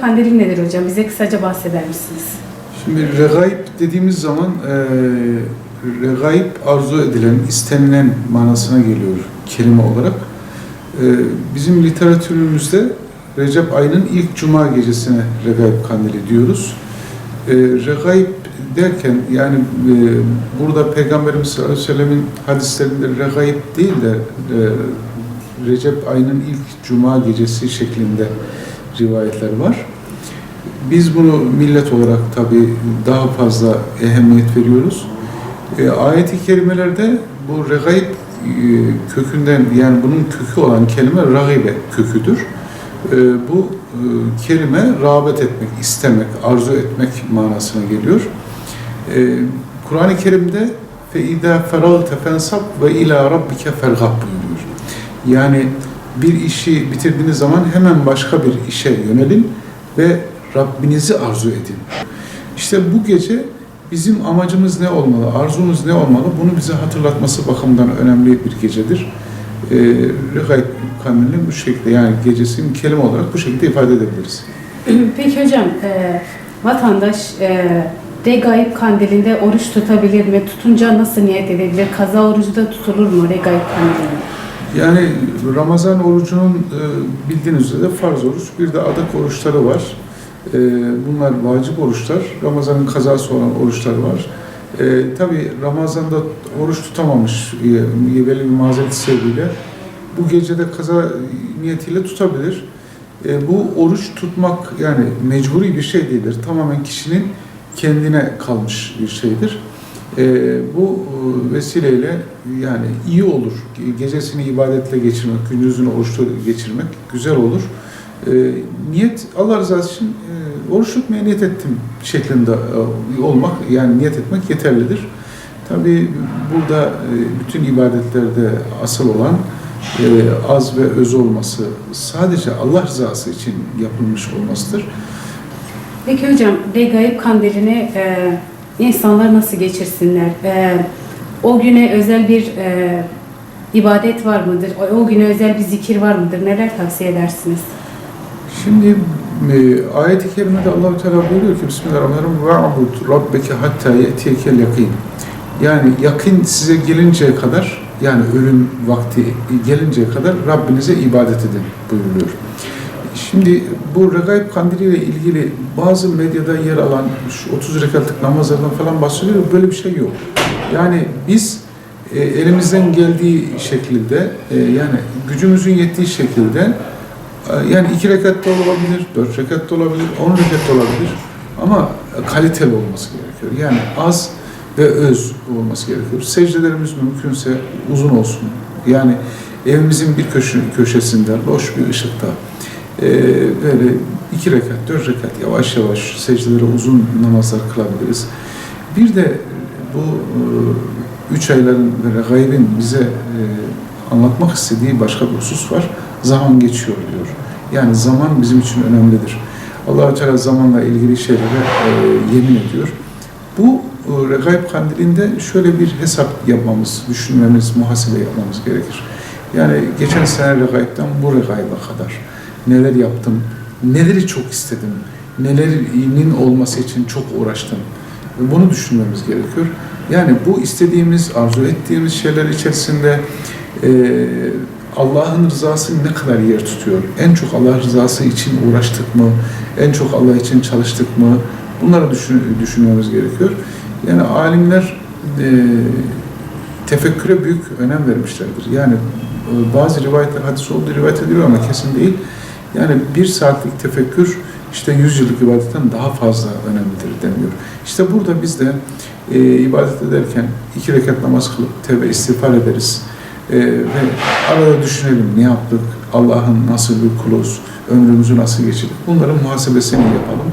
Kandili nedir hocam? Bize kısaca bahseder misiniz? Şimdi regaib dediğimiz zaman e, regaib arzu edilen, istenilen manasına geliyor kelime olarak. E, bizim literatürümüzde Recep ayının ilk cuma gecesine regaib kandili diyoruz. E, regaib derken yani e, burada Peygamberimiz sallallahu aleyhi ve sellemin hadislerinde regaib değil de e, Recep ayının ilk cuma gecesi şeklinde rivayetler var. Biz bunu millet olarak tabii daha fazla ehemmiyet veriyoruz. E, ayet-i kerimelerde bu regaib e, kökünden yani bunun kökü olan kelime ragibe köküdür. E, bu e, kelime rağbet etmek, istemek, arzu etmek manasına geliyor. E, Kur'an-ı Kerim'de fe idâ feragte fensab ve ilâ rabbike fergab buyuruyor. Yani bir işi bitirdiğiniz zaman hemen başka bir işe yönelin ve Rabbinizi arzu edin. İşte bu gece bizim amacımız ne olmalı, arzumuz ne olmalı bunu bize hatırlatması bakımından önemli bir gecedir. Ee, Regaib Kandili'nin bu şekilde yani gecesini kelime olarak bu şekilde ifade edebiliriz. Peki hocam, e, vatandaş e, Regaib kandilinde oruç tutabilir mi? Tutunca nasıl niyet edebilir? Kaza orucu da tutulur mu Regaib kandilinde? Yani Ramazan orucunun e, bildiğiniz üzere farz oruç, bir de adak oruçları var. E, bunlar vacip oruçlar. Ramazanın kazası olan oruçlar var. E, Tabi Ramazan'da oruç tutamamış e, belli bir mazeret sebebiyle bu gecede kaza niyetiyle tutabilir. E, bu oruç tutmak yani mecburi bir şey değildir. Tamamen kişinin kendine kalmış bir şeydir. E, bu vesileyle yani iyi olur. Gecesini ibadetle geçirmek, gündüzünü oruçlu geçirmek güzel olur. E, niyet Allah rızası için e, oruç tutmaya niyet ettim şeklinde e, olmak yani niyet etmek yeterlidir. Tabi burada e, bütün ibadetlerde asıl olan e, az ve öz olması sadece Allah rızası için yapılmış olmasıdır. Peki hocam, Regaib kandilini e, insanlar nasıl geçirsinler? E, o güne özel bir e, ibadet var mıdır? O, o güne özel bir zikir var mıdır? Neler tavsiye edersiniz? Şimdi e, ayet-i kerimede Allah Teala buyuruyor ki Bismillahirrahmanirrahim ve'bud rabbeke hatta ye'tiyekel yakin yani yakın size gelinceye kadar yani ölüm vakti gelinceye kadar Rabbinize ibadet edin buyuruyor. Şimdi bu Regaib Kandili ile ilgili bazı medyada yer alan şu 30 rekatlık namazlardan falan bahsediyor. Böyle bir şey yok. Yani biz e, elimizden geldiği şekilde e, yani gücümüzün yettiği şekilde e, yani iki rekat da olabilir, dört rekat da olabilir, on rekat da olabilir ama kaliteli olması gerekiyor. Yani az ve öz olması gerekiyor. Secdelerimiz mümkünse uzun olsun. Yani evimizin bir köşe, köşesinde, loş bir ışıkta e, böyle iki rekat, dört rekat yavaş yavaş secdelere uzun namazlar kılabiliriz. Bir de bu e, üç ayların ve gaybin bize e, anlatmak istediği başka bir husus var. Zaman geçiyor diyor. Yani zaman bizim için önemlidir. allah Teala zamanla ilgili şeylere e, yemin ediyor. Bu e, Regaib Kandili'nde şöyle bir hesap yapmamız, düşünmemiz, muhasebe yapmamız gerekir. Yani geçen sene Regaib'den bu Regaib'e kadar neler yaptım, neleri çok istedim, nelerinin olması için çok uğraştım. Bunu düşünmemiz gerekiyor. Yani bu istediğimiz, arzu ettiğimiz şeyler içerisinde e, Allah'ın rızası ne kadar yer tutuyor? En çok Allah rızası için uğraştık mı? En çok Allah için çalıştık mı? Bunları düşün, düşünmemiz gerekiyor. Yani alimler e, tefekküre büyük önem vermişlerdir. Yani e, bazı rivayetler hadis olduğu rivayet ediliyor ama kesin değil. Yani bir saatlik tefekkür işte yüz yıllık ibadetten daha fazla önemlidir deniyor. İşte burada biz de e, ibadet ederken iki rekat namaz kılıp tevbe istiğfar ederiz. E, ve arada düşünelim ne yaptık, Allah'ın nasıl bir kuluz, ömrümüzü nasıl geçirdik bunların muhasebesini yapalım.